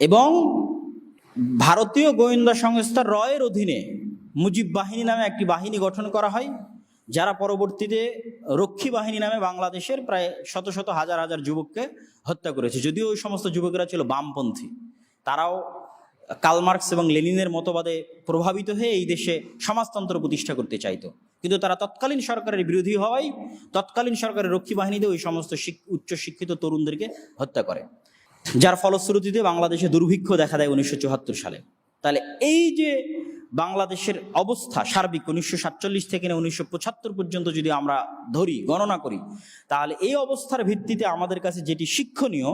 এবং ভারতীয় গোয়েন্দা সংস্থা রয়ের অধীনে মুজিব বাহিনী নামে একটি বাহিনী গঠন করা হয়, যারা পরবর্তীতে রক্ষী বাহিনী নামে বাংলাদেশের প্রায় শত শত হাজার হাজার যুবককে হত্যা করেছে। যদিও ওই সমস্ত যুবকেরা ছিল বামপন্থী, তারাও কালমার্কস এবং লেনিনের মতবাদে প্রভাবিত হয়ে এই দেশে সমাজতন্ত্র প্রতিষ্ঠা করতে চাইতো। কিন্তু তারা তৎকালীন সরকারের বিরোধী হওয়ায় তৎকালীন সরকারের রক্ষী বাহিনীতে ওই সমস্ত উচ্চ শিক্ষিত তরুণদেরকে হত্যা করে। যার ফলশ্রুতিতে বাংলাদেশে দুর্ভিক্ষ দেখা দেয় উনিশশো চুয়াত্তর সালে। তাহলে এই যে বাংলাদেশের অবস্থা সার্বিক উনিশশো সাতচল্লিশ থেকে উনিশশো পঁচাত্তর পর্যন্ত যদি আমরা ধরি, গণনা করি, তাহলে এই অবস্থার ভিত্তিতে আমাদের কাছে যেটি শিক্ষণীয়,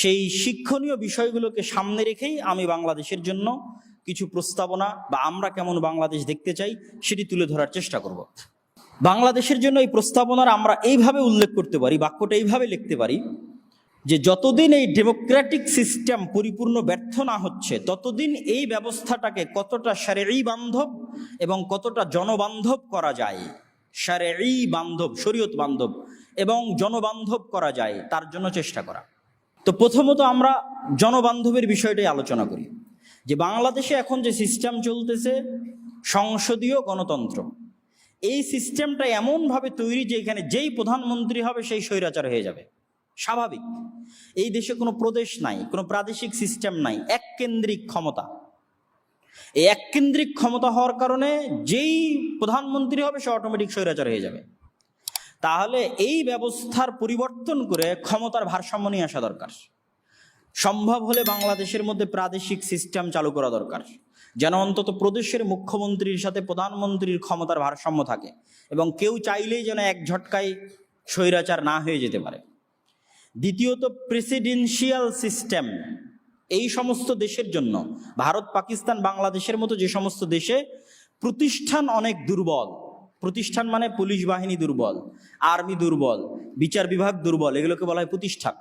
সেই শিক্ষণীয় বিষয়গুলোকে সামনে রেখেই আমি বাংলাদেশের জন্য কিছু প্রস্তাবনা বা আমরা কেমন বাংলাদেশ দেখতে চাই, সেটি তুলে ধরার চেষ্টা করব। বাংলাদেশের জন্য এই প্রস্তাবনার আমরা এইভাবে উল্লেখ করতে পারি, বাক্যটা এইভাবে লিখতে পারি যে যতদিন এই ডেমোক্রেটিক সিস্টেম পরিপূর্ণ ব্যর্থ না হচ্ছে, ততদিন এই ব্যবস্থাটাকে কতটা সারেই বান্ধব এবং কতটা জনবান্ধব করা যায় সারেই বান্ধব, শরীয়ত বান্ধব এবং জনবান্ধব করা যায়, তার জন্য চেষ্টা করা। তো প্রথমত আমরা জনবান্ধবের বিষয়টাই আলোচনা করি। যে বাংলাদেশে এখন যে সিস্টেম চলতেছে, সংসদীয় গণতন্ত্র, এই সিস্টেমটা এমনভাবে তৈরি যে এখানে যেই প্রধানমন্ত্রী হবে, সেই স্বৈরাচার হয়ে যাবে। স্বাভাবিক। এই দেশে কোনো প্রদেশ নাই, কোনো প্রাদেশিক সিস্টেম নাই এক কেন্দ্রিক ক্ষমতা। এই এক কেন্দ্রিক ক্ষমতা হওয়ার কারণে যেই প্রধানমন্ত্রী হবে, সে অটোমেটিক স্বৈরাচার হয়ে যাবে। তাহলে এই ব্যবস্থার পরিবর্তন করে ক্ষমতার ভারসাম্য নিয়ে আসা দরকার। সম্ভব হলে বাংলাদেশের মধ্যে প্রাদেশিক সিস্টেম চালু করা দরকার, যেন অন্তত প্রদেশের মুখ্যমন্ত্রীর সাথে প্রধানমন্ত্রীর ক্ষমতার ভারসাম্য থাকে, এবং কেউ চাইলেই যেন এক ঝটকায় স্বৈরাচার না হয়ে যেতে পারে। দ্বিতীয়ত প্রেসিডেন্সিয়াল সিস্টেম এই সমস্ত দেশের জন্য। ভারত, পাকিস্তান, বাংলাদেশের মতো যে সমস্ত দেশে প্রতিষ্ঠান অনেক দুর্বল। প্রতিষ্ঠান মানে পুলিশ বাহিনী দুর্বল, আর্মি দুর্বল, বিচার বিভাগ দুর্বল, এগুলোকে বলা হয় প্রতিষ্ঠান।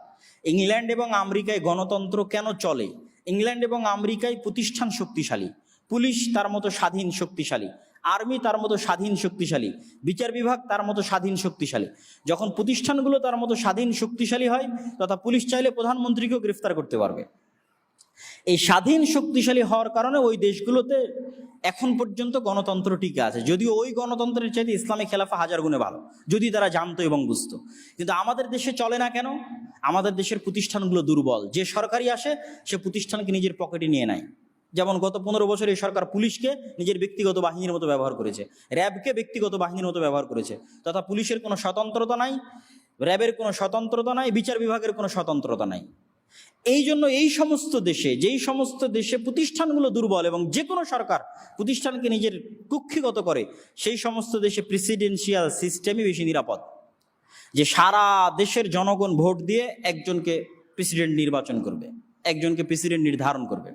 ইংল্যান্ড এবং আমেরিকায় গণতন্ত্র কেন চলে? ইংল্যান্ড এবং আমেরিকায় প্রতিষ্ঠান শক্তিশালী। পুলিশ তার মতো স্বাধীন শক্তিশালী। আর্মি তার মতো স্বাধীন শক্তিশালী, বিচার বিভাগ তার মতো স্বাধীন শক্তিশালী। যখন প্রতিষ্ঠানগুলো তার মতো স্বাধীন শক্তিশালী হয়, তথা পুলিশ চাইলে প্রধানমন্ত্রীকেও গ্রেফতার করতে পারবে। এই স্বাধীন শক্তিশালী হওয়ার কারণে ওই দেশগুলোতে এখন পর্যন্ত গণতন্ত্র টিকে আছে। যদিও ওই গণতন্ত্রের চাইতে ইসলামী খেলাফা হাজার গুণে ভালো, যদি তারা জানতো এবং বুঝতো। কিন্তু আমাদের দেশে চলে না কেন? আমাদের দেশের প্রতিষ্ঠানগুলো দুর্বল। যে সরকারি আসে, সে প্রতিষ্ঠানকে নিজের পকেটে নিয়ে নেয়। যেমন গত পনেরো বছর এই সরকার পুলিশকে নিজের ব্যক্তিগত বাহিনীর মতো ব্যবহার করেছে। র্যাবকে ব্যক্তিগত বাহিনীর মতো ব্যবহার করেছে। তথা পুলিশের কোনো স্বতন্ত্রতা নাই, র্যাবের কোনো স্বতন্ত্রতা নাই, বিচার বিভাগের কোনো স্বতন্ত্রতা নাই। এই জন্য এই সমস্ত দেশে, যেই সমস্ত দেশে প্রতিষ্ঠানগুলো দুর্বল এবং যে কোনো সরকার প্রতিষ্ঠানকে নিজের কুক্ষিগত করে, সেই সমস্ত দেশে প্রেসিডেন্সিয়াল সিস্টেমই বেশি নিরাপদ। যে সারা দেশের জনগণ ভোট দিয়ে একজনকে প্রেসিডেন্ট নির্বাচন করবে, একজনকে প্রেসিডেন্ট নির্ধারণ করবে।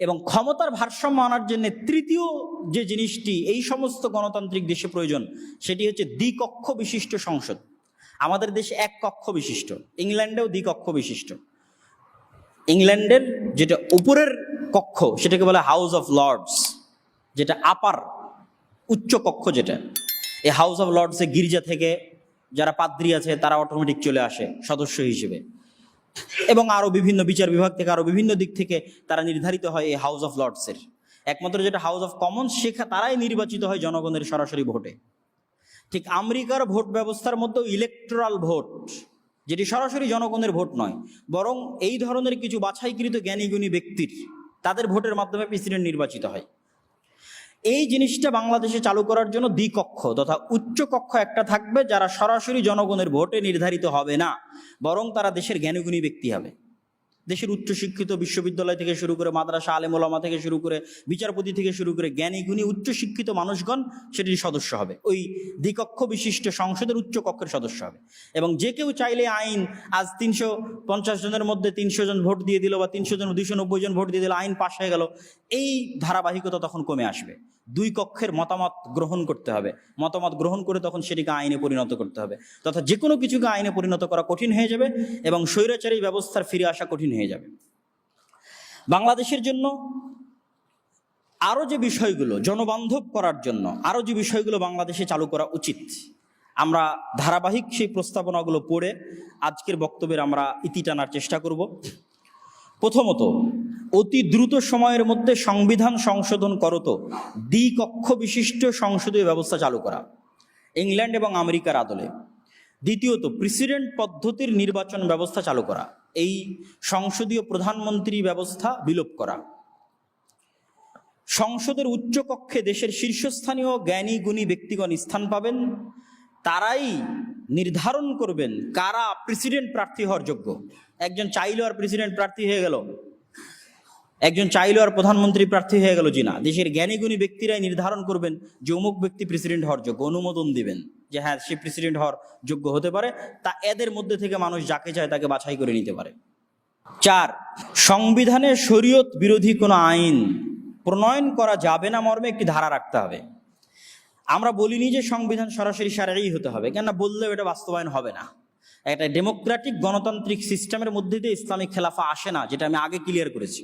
এবং ক্ষমতার ভারসাম্য আনার জন্য তৃতীয় যে জিনিসটি, এই সমস্ত গণতান্ত্রিক দেশে প্রয়োজন, সেটি হচ্ছে দ্বিকক্ষ বিশিষ্ট সংসদ। আমাদের দেশে এক কক্ষ বিশিষ্ট, ইংল্যান্ডেও দ্বিকক্ষ বিশিষ্ট। ইংল্যান্ডের যেটা উপরের কক্ষ, সেটাকে বলে হাউস অফ লর্ডস যেটা আপার উচ্চ কক্ষ যেটা। এই হাউস অফ লর্ডসে গির্জা থেকে যারা পাদ্রী আছে, তারা অটোমেটিক চলে আসে, সদস্য হিসেবে। এবং আরও বিভিন্ন বিচার বিভাগ থেকে আরও বিভিন্ন দিক থেকে তারা নির্ধারিত হয় এই হাউস অফ লর্ডসের একমাত্র যেটা হাউস অফ কমন্স সেখা তারাই নির্বাচিত হয় জনগণের সরাসরি ভোটে। ঠিক আমেরিকার ভোট ব্যবস্থার মধ্যেও ইলেকট্রাল ভোট যেটি সরাসরি জনগণের ভোট নয়, বরং এই ধরনের কিছু বাছাইকৃত জ্ঞানীগুণী ব্যক্তির, তাদের ভোটের মাধ্যমে প্রেসিডেন্ট নির্বাচিত হয়। এই জিনিসটা বাংলাদেশে চালু করার জন্য দ্বিকক্ষ তথা উচ্চ কক্ষ একটা থাকবে যারা সরাসরি জনগণের ভোটে নির্ধারিত হবে না, বরং তারা দেশের জ্ঞানীগুণী ব্যক্তি হবে। দেশের উচ্চশিক্ষিত বিশ্ববিদ্যালয় থেকে শুরু করে মাদ্রাসা আলেমোলামা থেকে শুরু করে বিচারপতি থেকে শুরু করে জ্ঞানী, গুণী, উচ্চশিক্ষিত মানুষগণ সেটির সদস্য হবে। ওই দ্বিকক্ষ বিশিষ্ট সংসদের উচ্চ কক্ষের সদস্য হবে। এবং যে কেউ চাইলে আইন আজ তিনশো পঞ্চাশ জনের মধ্যে তিনশো জন ভোট দিয়ে দিল বা তিনশো জন, দুইশো নব্বই জন ভোট দিয়ে দিল, আইন পাশ হয়ে গেল, এই ধারাবাহিকতা তখন কমে আসবে। দুই কক্ষের মতামত গ্রহণ করতে হবে। মতামত গ্রহণ করে তখন সেটিকে আইনে পরিণত করতে হবে। তথা যে কোনো কিছুকে আইনে পরিণত করা কঠিন হয়ে যাবে এবং স্বৈরাচারী ব্যবস্থার ফিরে আসা কঠিন হয়ে যাবে। বাংলাদেশের জন্য আরও যে বিষয়গুলো জনবান্ধব করার জন্য আরও যে বিষয়গুলো বাংলাদেশে চালু করা উচিত, আমরা ধারাবাহিক সেই প্রস্তাবনাগুলো পড়ে আজকের বক্তব্যের আমরা ইতি টানার চেষ্টা করব। প্রথমত, অতি দ্রুত সময়ের মধ্যে সংবিধান সংশোধন করত দ্বিকক্ষ বিশিষ্ট সংসদীয় ব্যবস্থা চালু করা, ইংল্যান্ড এবং আমেরিকার আদলে। দ্বিতীয়ত প্রেসিডেন্ট পদ্ধতির নির্বাচন ব্যবস্থা চালু করা। এই সংসদীয় প্রধানমন্ত্রী ব্যবস্থা বিলোপ করা। সংসদের উচ্চকক্ষে দেশের শীর্ষস্থানীয় জ্ঞানী, গুণী ব্যক্তিগণ স্থান পাবেন। তারাই নির্ধারণ করবেন কারা প্রেসিডেন্ট প্রার্থী হওয়ার যোগ্য। একজন চাইলো আর প্রেসিডেন্ট প্রার্থী হয়ে গেল। একজন চাইলো আর প্রধানমন্ত্রী প্রার্থী হয়ে গেল জিনা। দেশের জ্ঞানী, গুণী ব্যক্তিরাই নির্ধারণ করবেন যে অমুক ব্যক্তি প্রেসিডেন্ট হওয়ার যোগ্য। অনুমোদন দিবেন। যে হ্যাঁ সে প্রেসিডেন্ট হওয়ার যোগ্য হতে পারে, তা এদের মধ্যে থেকে মানুষ যাকে চায় তাকে বাছাই করে নিতে পারে। চার, সংবিধানে শরীয়ত বিরোধী কোনো আইন প্রণয়ন করা যাবে না মর্মে একটি ধারা রাখতে হবে। আমরা বলিনি যে সংবিধান সরাসরি সারাই হতে হবে, কেননা বললেও এটা বাস্তবায়ন হবে না। একটা ডেমোক্রেটিক গণতান্ত্রিক সিস্টেমের মধ্যে দিয়ে ইসলামিক খেলাফা আসে না, যেটা আমি আগে ক্লিয়ার করেছি।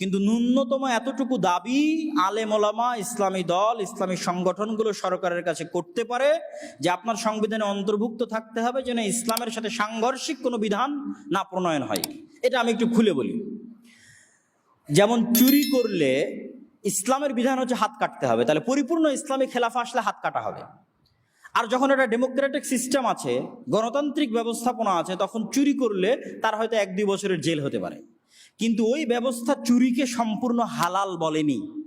কিন্তু ন্যূনতম এতটুকু দাবি আলেম ওলামা, ইসলামী দল, ইসলামী সংগঠনগুলো সরকারের কাছে করতে পারে যে আপনার সংবিধানে অন্তর্ভুক্ত থাকতে হবে যেন ইসলামের সাথে সাংঘর্ষিক কোনো বিধান না প্রণয়ন হয়। এটা আমি একটু খুলে বলি। যেমন চুরি করলে ইসলামের বিধান হচ্ছে হাত কাটতে হবে, তাহলে পরিপূর্ণ ইসলামী খেলাফা আসলে হাত কাটা হবে। আর যখন একটা ডেমোক্রেটিক সিস্টেম আছে, গণতান্ত্রিক ব্যবস্থাপনা আছে, তখন চুরি করলে তার হয়তো এক দুই বছরের জেল হতে পারে। কিন্তু ওই ব্যবস্থা চুরিকে সম্পূর্ণ হালাল বলেনি।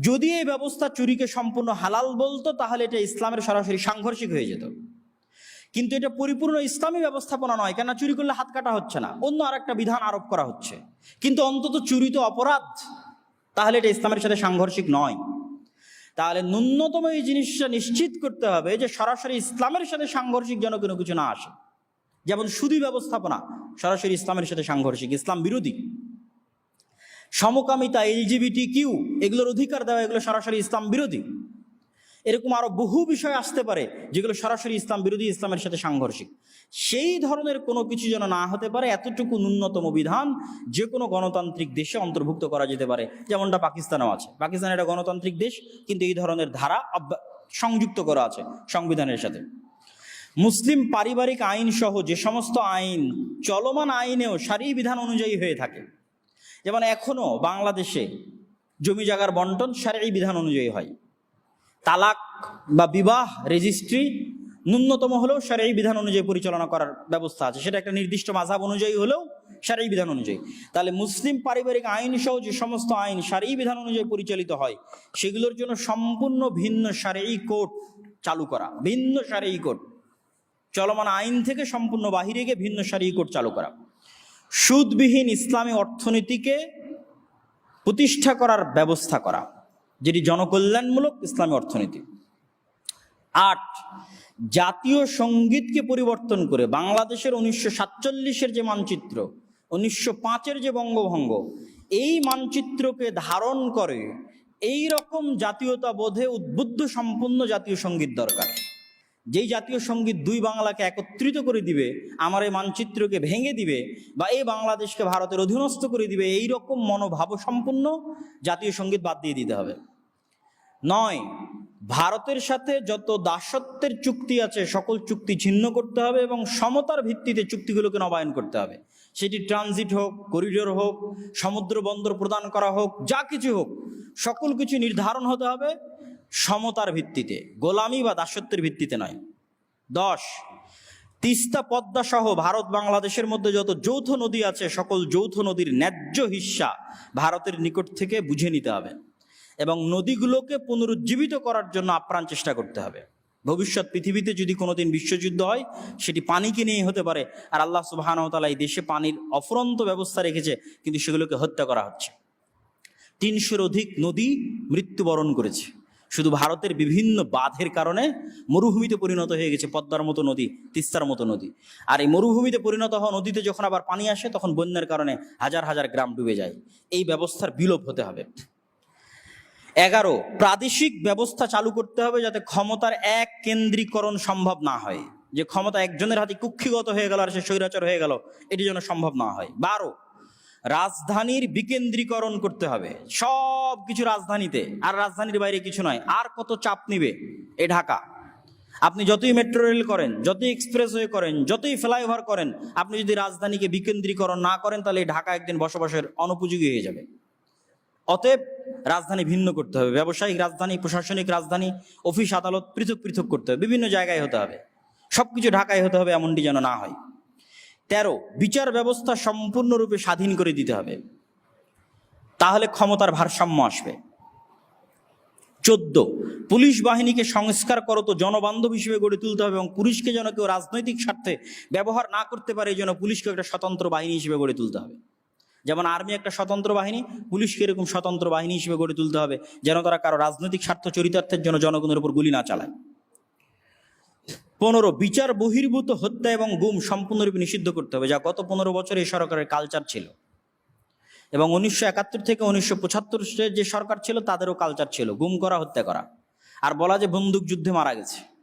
যদি এই ব্যবস্থা চুরিকে সম্পূর্ণ হালাল বলতো, তাহলে এটা ইসলামের সরাসরি সাংঘর্ষিক হয়ে যেত। কিন্তু এটা পরিপূর্ণ ইসলামী ব্যবস্থাপনা নয় কেন চুরি করলে হাত কাটা হচ্ছে না। অন্য আর একটা বিধান আরোপ করা হচ্ছে। কিন্তু অন্তত চুরি তো অপরাধ, তাহলে এটা ইসলামের সাথে সাংঘর্ষিক নয়। তাহলে ন্যূনতম এই জিনিসটা নিশ্চিত করতে হবে যে সরাসরি ইসলামের সাথে সাংঘর্ষিক যেন কোনো কিছু না আসে। যেমন সুদী ব্যবস্থাপনা, সরাসরি ইসলামের সাথে সাংঘর্ষিক, ইসলাম বিরোধী। সমকামিতা এলজিবিটি কিউ এগুলোর অধিকার দেওয়া, এগুলো সরাসরি ইসলাম বিরোধী। এরকম আরও বহু বিষয় আসতে পারে যেগুলো সরাসরি ইসলাম বিরোধী, ইসলামের সাথে সাংঘর্ষিক। সেই ধরনের কোনো কিছু যেন না হতে পারে, এতটুকু ন্যূনতম বিধান যে কোনো গণতান্ত্রিক দেশে অন্তর্ভুক্ত করা যেতে পারে। যেমনটা পাকিস্তানেও আছে। পাকিস্তান একটা গণতান্ত্রিক দেশ, কিন্তু এই ধরনের ধারা সংযুক্ত করা আছে সংবিধানের সাথে। মুসলিম পারিবারিক আইন সহ যে সমস্ত আইন, চলমান আইনেও সারি বিধান অনুযায়ী হয়ে থাকে। যেমন এখনও বাংলাদেশে জমি জায়গার বন্টন সারি বিধান অনুযায়ী হয়। তালাক বা বিবাহ রেজিস্ট্রি ন্যূনতম হলেও সারি বিধান অনুযায়ী পরিচালনা করার ব্যবস্থা আছে। সেটা একটা নির্দিষ্ট মাঝাব অনুযায়ী হলেও সারি বিধান অনুযায়ী। তাহলে মুসলিম পারিবারিক আইন সহ যে সমস্ত আইন সারি বিধান অনুযায়ী পরিচালিত হয়, সেগুলোর জন্য সম্পূর্ণ ভিন্ন সারি কোড চালু করা, ভিন্ন সারি কোড চলমান আইন থেকে সম্পূর্ণ বাহিরে গিয়ে ভিন্ন সারি কোড চালু করা। সুদবিহীন ইসলামী অর্থনীতিকে প্রতিষ্ঠা করার ব্যবস্থা করা, যেটি জনকল্যাণমূলক ইসলামী অর্থনীতি। আট, জাতীয় সঙ্গীতকে পরিবর্তন করে বাংলাদেশের উনিশশো সাতচল্লিশের যে মানচিত্র, উনিশশো পাঁচের যে বঙ্গভঙ্গ, এই মানচিত্রকে ধারণ করে এই রকম জাতীয়তা বোধে উদ্বুদ্ধ সম্পূর্ণ জাতীয় সংগীত দরকার। যেই জাতীয় সংগীত দুই বাংলাকে একত্রিত করে দিবে, আমার এই মানচিত্রকে ভেঙে দিবে বা এই বাংলাদেশকে ভারতের অধীনস্থ করে দিবে এই রকম মনোভাব সম্পূর্ণ জাতীয় সংগীত বাদ দিয়ে দিতে হবে। নয়, ভারতের সাথে যত দাসত্বের চুক্তি আছে, সকল চুক্তি ছিন্ন করতে হবে এবং সমতার ভিত্তিতে চুক্তিগুলোকে নবায়ন করতে হবে। সেটি ট্রানজিট হোক, করিডোর হোক, সমুদ্র বন্দর প্রদান করা হোক, যা কিছু হোক, সকল কিছু নির্ধারণ হতে হবে। সমতার ভিত্তিতে, গোলামি বা দাসত্বের ভিত্তিতে নয়। দশ, তিস্তা পদ্মা সহ ভারত বাংলাদেশের মধ্যে যত যৌথ নদী আছে, সকল যৌথ নদীর ন্যায্য হিস্সা ভারতের নিকট থেকে বুঝে নিতে হবে এবং নদীগুলোকে পুনরুজ্জীবিত করার জন্য আপ্রাণ চেষ্টা করতে হবে। ভবিষ্যৎ পৃথিবীতে যদি কোনোদিন বিশ্বযুদ্ধ হয়, সেটি পানিকে নিয়েই হতে পারে। আর আল্লাহ সুবাহানতালা এই দেশে পানির অফুরন্ত ব্যবস্থা রেখেছে, কিন্তু সেগুলোকে হত্যা করা হচ্ছে। তিনশোর অধিক নদী মৃত্যুবরণ করেছে। শুধু ভারতের বিভিন্ন বাঁধের কারণে মরুভূমিতে পরিণত হয়ে গেছে পদ্মার মতো নদী, তিস্তার মতো নদী। আর এই মরুভূমিতে পরিণত হওয়া নদীতে যখন আবার পানি আসে, তখন বন্যার কারণে হাজার হাজার গ্রাম ডুবে যায়। এই ব্যবস্থার বিলোপ হতে হবে। এগারো, প্রাদেশিক ব্যবস্থা চালু করতে হবে যাতে ক্ষমতার এক কেন্দ্রীকরণ সম্ভব না হয়। যে ক্ষমতা একজনের হাতে কুক্ষিগত হয়ে গেল আর সে স্বৈরাচার হয়ে গেল, এটি যেন সম্ভব না হয়। বারো রাজধানীর বিকেন্দ্রীকরণ করতে হবে। সব কিছু রাজধানীতে। আর রাজধানীর বাইরে কিছু নয়। আর কত চাপ নিবে এ ঢাকা? আপনি যতই মেট্রো রেল করেন, যতই এক্সপ্রেসওয়ে করেন, যতই ফ্লাইওভার করেন, আপনি যদি রাজধানীকে বিকেন্দ্রীকরণ না করেন, তাহলে ঢাকা একদিন বসবাসের অনুপযোগী হয়ে যাবে। অতএব রাজধানী ভিন্ন করতে হবে। ব্যবসায়িক রাজধানী, প্রশাসনিক রাজধানী, অফিস আদালত পৃথক পৃথক করতে হবে। বিভিন্ন জায়গায় হতে হবে। সবকিছু ঢাকায় হতে হবে, এমনটি যেন না হয়। তেরো, বিচার ব্যবস্থা সম্পূর্ণরূপে স্বাধীন করে দিতে হবে। তাহলে ক্ষমতার ভারসাম্য আসবে। চোদ্দ, পুলিশ বাহিনীকে সংস্কার করো তো জনবান্ধব হিসেবে গড়ে তুলতে হবে এবং পুলিশকে যেন কেউ রাজনৈতিক স্বার্থে ব্যবহার না করতে পারে, এই জন্য পুলিশকে একটা স্বতন্ত্র বাহিনী হিসেবে গড়ে তুলতে হবে। যেমন আর্মি একটা স্বতন্ত্র বাহিনী, পুলিশকে এরকম স্বতন্ত্র বাহিনী হিসেবে গড়ে তুলতে হবে, যেন তারা কারও রাজনৈতিক স্বার্থ চরিতার্থের জন্য জনগণের উপর গুলি না চালায়। পনেরো, বিচার বহির্ভূত হত্যা এবং গুম সম্পূর্ণরূপে নিষিদ্ধ করতে হবে, যা গত পনেরো বছর এই সরকারের কালচার ছিল। এবং উনিশশো একাত্তর থেকে উনিশশো পঁচাত্তর যে সরকার ছিল, তাদেরও কালচার ছিল, গুম করা, হত্যা করা। আর বলা যে বন্দুক যুদ্ধে মারা গেছে।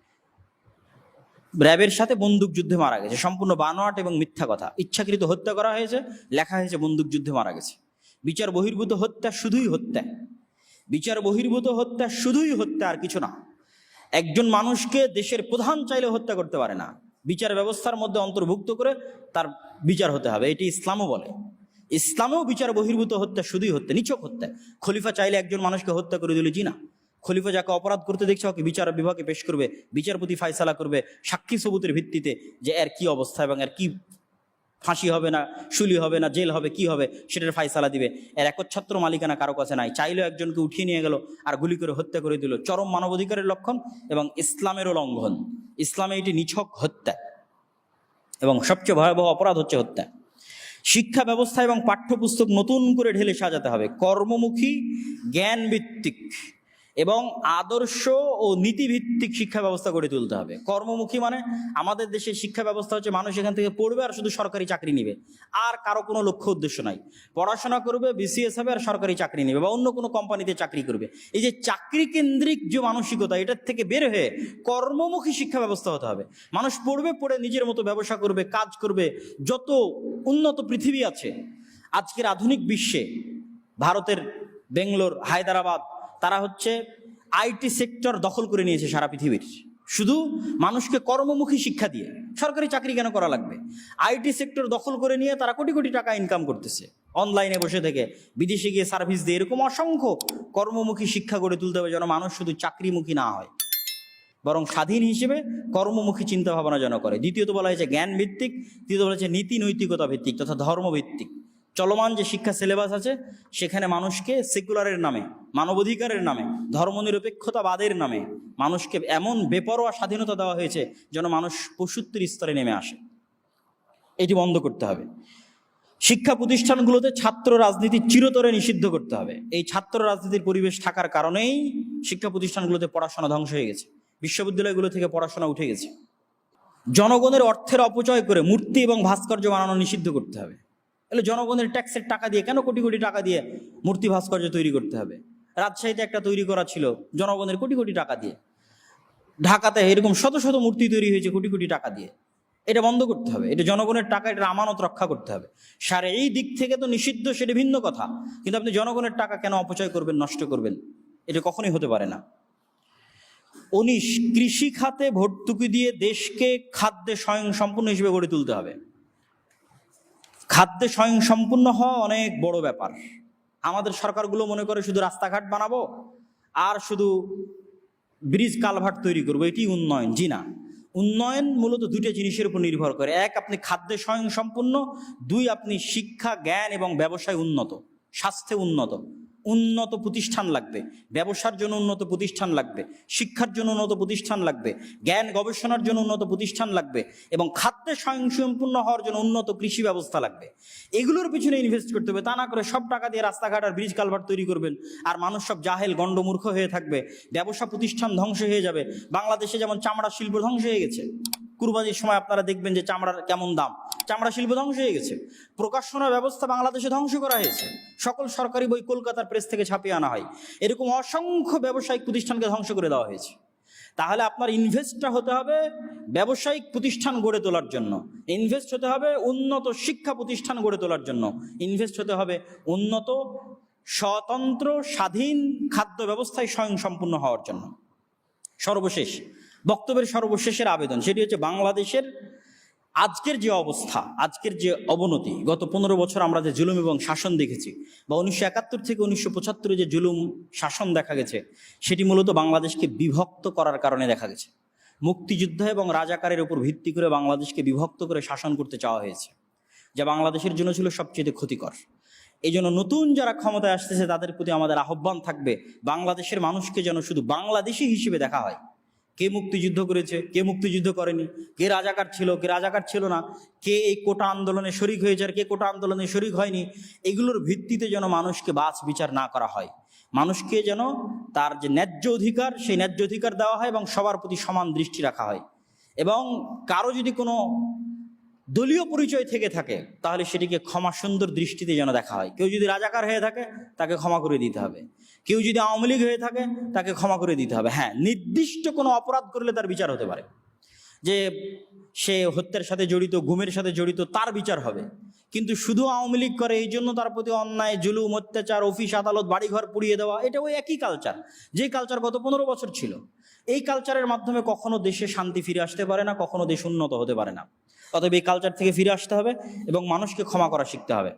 র্যাবের সাথে বন্দুক যুদ্ধে মারা গেছে। সম্পূর্ণ বানোয়াট এবং মিথ্যা কথা। ইচ্ছাকৃত হত্যা করা হয়েছে, লেখা হয়েছে বন্দুক যুদ্ধে মারা গেছে। বিচার বহির্ভূত হত্যা শুধুই হত্যা। বিচার বহির্ভূত হত্যা শুধুই হত্যা আর কিছু না। একজন মানুষকে দেশের প্রধান চাইলে হত্যা করতে পারে না। বিচার ব্যবস্থার মধ্যে অন্তর্ভুক্ত করে তার বিচার হতে হবে। এটি ইসলামও বলে। ইসলামেও বিচার বহির্ভূত হত্যা, শুধুই হত্যা নিচক হত্যা। খলিফা চাইলে একজন মানুষকে হত্যা করে দিল জি না খলিফা যাকে অপরাধ করতে দেখছে, ওকে বিচার বিভাগে পেশ করবে। বিচারপতি ফায়সালা করবে সাক্ষী সবুতের ভিত্তিতে যে এর কি অবস্থা এবং এর কি ফাঁসি হবে না, শুলি হবে না, জেল হবে, কি হবে, সেটার ফায়সালা দিবে। এর একচ্ছত্র মালিকানা কারও কাছে নাই। চাইলেও একজনকে উঠিয়ে নিয়ে গেল আর গুলি করে হত্যা করে দিল। চরম মানবাধিকারের লক্ষণ এবং ইসলামেরও লঙ্ঘন। ইসলামে এটি নিছক হত্যা এবং সবচেয়ে ভয়াবহ অপরাধ হচ্ছে হত্যা। শিক্ষা ব্যবস্থা এবং পাঠ্যপুস্তক নতুন করে ঢেলে সাজাতে হবে। কর্মমুখী জ্ঞান ভিত্তিক এবং আদর্শ ও নীতিভিত্তিক শিক্ষা ব্যবস্থা গড়ে তুলতে হবে। কর্মমুখী মানে আমাদের দেশে শিক্ষা ব্যবস্থা হচ্ছে মানুষ এখান থেকে পড়বে আর শুধু সরকারি চাকরি নেবে। আর কারও কোনো লক্ষ্য উদ্দেশ্য নাই। পড়াশোনা করবে বিসিএস হবে আর সরকারি চাকরি নেবে বা অন্য কোনো কোম্পানিতে চাকরি করবে। এই যে চাকরি কেন্দ্রিক যে মানসিকতা, এটার থেকে বের হয়ে কর্মমুখী শিক্ষা ব্যবস্থা হতে হবে। মানুষ পড়বে, পড়ে নিজের মতো ব্যবসা করবে, কাজ করবে, যত উন্নত পৃথিবী আছে। আজকের আধুনিক বিশ্বে ভারতের বেঙ্গলোর, হায়দ্রাবাদ তারা হচ্ছে আইটি সেক্টর দখল করে নিয়েছে সারা পৃথিবীর। শুধু মানুষকে কর্মমুখী শিক্ষা দিয়ে, সরকারি চাকরি কেন করা লাগবে? আইটি সেক্টর দখল করে নিয়ে তারা কোটি কোটি টাকা ইনকাম করতেছে। অনলাইনে বসে থেকে বিদেশে গিয়ে সার্ভিস দিয়ে এরকম অসংখ্য কর্মমুখী শিক্ষা গড়ে তুলতে হবে যেন মানুষ শুধু চাকরিমুখী না হয়। বরং স্বাধীন হিসেবে কর্মমুখী চিন্তা ভাবনা যেন করে। দ্বিতীয়ত বলা হয়েছে জ্ঞান ভিত্তিক তৃতীয়ত বলা হয়েছে নীতি নৈতিকতা ভিত্তিক তথা ধর্মভিত্তিক। চলমান যে শিক্ষা সিলেবাস আছে, সেখানে মানুষকে সেকুলারের নামে, মানবাধিকারের নামে, ধর্মনিরপেক্ষতাবাদের নামে মানুষকে এমন বেপরোয়া স্বাধীনতা দেওয়া হয়েছে যেন মানুষ পশুত্বের স্তরে নেমে আসে। এটি বন্ধ করতে হবে। শিক্ষা প্রতিষ্ঠানগুলোতে ছাত্র রাজনীতি চিরতরে নিষিদ্ধ করতে হবে। এই ছাত্র রাজনীতির পরিবেশ থাকার কারণেই শিক্ষা প্রতিষ্ঠানগুলোতে পড়াশোনা ধ্বংস হয়ে গেছে। বিশ্ববিদ্যালয়গুলো থেকে পড়াশোনা উঠে গেছে। জনগণের অর্থের অপচয় করে মূর্তি এবং ভাস্কর্য বানানো নিষিদ্ধ করতে হবে। তাহলে জনগণের ট্যাক্সের টাকা দিয়ে কেন কোটি কোটি টাকা দিয়ে মূর্তি ভাস্কর্য তৈরি করতে হবে? রাজশাহীতে একটা তৈরি করা ছিল জনগণের কোটি কোটি টাকা দিয়ে। ঢাকাতে এরকম শত শত মূর্তি তৈরি হয়েছে কোটি কোটি টাকা দিয়ে। এটা বন্ধ করতে হবে, এটা জনগণের টাকা এটা আমানত রক্ষা করতে হবে। সারে এই দিক থেকে তো নিষিদ্ধ, সেটা ভিন্ন কথা। কিন্তু আপনি জনগণের টাকা কেন অপচয় করবেন, নষ্ট করবেন? এটা কখনোই হতে পারে না। উনিশ, কৃষি খাতে ভর্তুকি দিয়ে দেশকে খাদ্যে স্বয়ং সম্পূর্ণ হিসেবে গড়ে তুলতে হবে। খাদ্যে স্বয়ং সম্পূর্ণ হওয়া অনেক বড় ব্যাপার। আমাদের সরকারগুলো মনে করে শুধু রাস্তাঘাট বানাবো আর শুধু ব্রিজ কালভার্ট তৈরি করব, এটি উন্নয়ন। জি না। উন্নয়ন মূলত দুইটা জিনিসের উপর নির্ভর করে। এক, আপনি খাদ্যে স্বয়ং সম্পূর্ণ দুই, আপনি শিক্ষা, জ্ঞান এবং ব্যবসায় উন্নত, স্বাস্থ্যে উন্নত। উন্নত প্রতিষ্ঠান লাগবে, ব্যবসার জন্য উন্নত প্রতিষ্ঠান লাগবে, শিক্ষার জন্য উন্নত প্রতিষ্ঠান লাগবে, জ্ঞান গবেষণার জন্য উন্নত প্রতিষ্ঠান লাগবে এবং খাদ্যে স্বয়ংসম্পূর্ণ হওয়ার জন্য উন্নত কৃষি ব্যবস্থা লাগবে। এগুলোর পিছনে ইনভেস্ট করতে হবে, তা না করে সব টাকা দিয়ে রাস্তাঘাট আর ব্রিজ কালভার তৈরি করবেন আর মানুষ সব জাহেল, গণ্ডমূর্খ হয়ে থাকবে, ব্যবসা প্রতিষ্ঠান ধ্বংস হয়ে যাবে, বাংলাদেশে যেমন চামড়া শিল্প ধ্বংস হয়ে গেছে। কুরবানির সময় আপনারা দেখবেন যে চামড়ার কেমন দাম। চামড়া শিল্প ধ্বংস হয়ে গেছে। প্রকাশনা ব্যবস্থা বাংলাদেশে ধ্বংস করা হয়েছে। সকল সরকারি বই কলকাতার প্রেস থেকে ছাপিয়ে আনা হয়। এরকম অসংখ্য ব্যবসায়িক প্রতিষ্ঠানকে ধ্বংস করে দেওয়া হয়েছে। তাহলে আপনার ইনভেস্টটা হতে হবে ব্যবসায়িক প্রতিষ্ঠান গড়ে তোলার জন্য। ইনভেস্ট হতে হবে উন্নত শিক্ষা প্রতিষ্ঠান গড়ে তোলার জন্য। ইনভেস্ট হতে হবে উন্নত, স্বতন্ত্র, স্বাধীন খাদ্য ব্যবস্থায় স্বয়ংসম্পূর্ণ হওয়ার জন্য। সর্বশেষ বক্তব্যের সর্বশেষের আবেদন, সেটি হচ্ছে বাংলাদেশের আজকের যে অবস্থা, আজকের যে অবনতি, গত পনেরো বছর আমরা যে জুলুম এবং শাসন দেখেছি, বা উনিশশো একাত্তর থেকে উনিশশো পঁচাত্তরে যে জুলুম শাসন দেখা গেছে, সেটি মূলত বাংলাদেশকে বিভক্ত করার কারণে দেখা গেছে। মুক্তিযুদ্ধ এবং রাজাকারের উপর ভিত্তি করে বাংলাদেশকে বিভক্ত করে শাসন করতে চাওয়া হয়েছে, যা বাংলাদেশের জন্য ছিল সবচেয়ে ক্ষতিকর। এই জন্য নতুন যারা ক্ষমতায় আসতেছে, তাদের প্রতি আমাদের আহ্বান থাকবে, বাংলাদেশের মানুষকে যেন শুধু বাংলাদেশি হিসেবে দেখা হয়। কে মুক্তিযুদ্ধ করেছে, কে মুক্তিযুদ্ধ করেনি, কে রাজাকার ছিল, কে রাজাকার ছিল না, কে এই কোটা আন্দোলনে শরিক হয়েছে আর কে কোটা আন্দোলনে শরিক হয়নি, এগুলোর ভিত্তিতে যেন মানুষকে বাছ বিচার না করা হয়। মানুষকে যেন তার যে ন্যায্য অধিকার, সেই ন্যায্য অধিকার দেওয়া হয় এবং সবার প্রতি সমান দৃষ্টি রাখা হয়। এবং কারও যদি কোনো দলীয় পরিচয় থেকে থাকে, তাহলে সেটিকে ক্ষমা সুন্দর দৃষ্টিতে যেন দেখা হয়। কেউ যদি রাজাকার হয়ে থাকে, তাকে ক্ষমা করে দিতে হবে। কেউ যদি আওয়ামী লীগ হয়ে থাকে, তাকে ক্ষমা করে দিতে হবে। হ্যাঁ নির্দিষ্ট কোনো অপরাধ করলে তার বিচার হতে পারে। যে সে হত্যার সাথে জড়িত, গুমের সাথে জড়িত, তার বিচার হবে। কিন্তু শুধু আওয়ামী লীগ করে, এই জন্য তার প্রতি অন্যায়, জুলুম, অত্যাচার, অফিস, আদালত, বাড়িঘর পুড়িয়ে দেওয়া এটা ওই একই কালচার যে কালচার গত পনেরো বছর ছিল। এই কালচারের মাধ্যমে কখনো দেশে শান্তি ফিরে আসতে পারে না, কখনো দেশ উন্নত হতে পারে না। অতএব এই কালচার থেকে ফিরে আসতে হবে এবং মানুষকে ক্ষমা করা শিখতে হবে।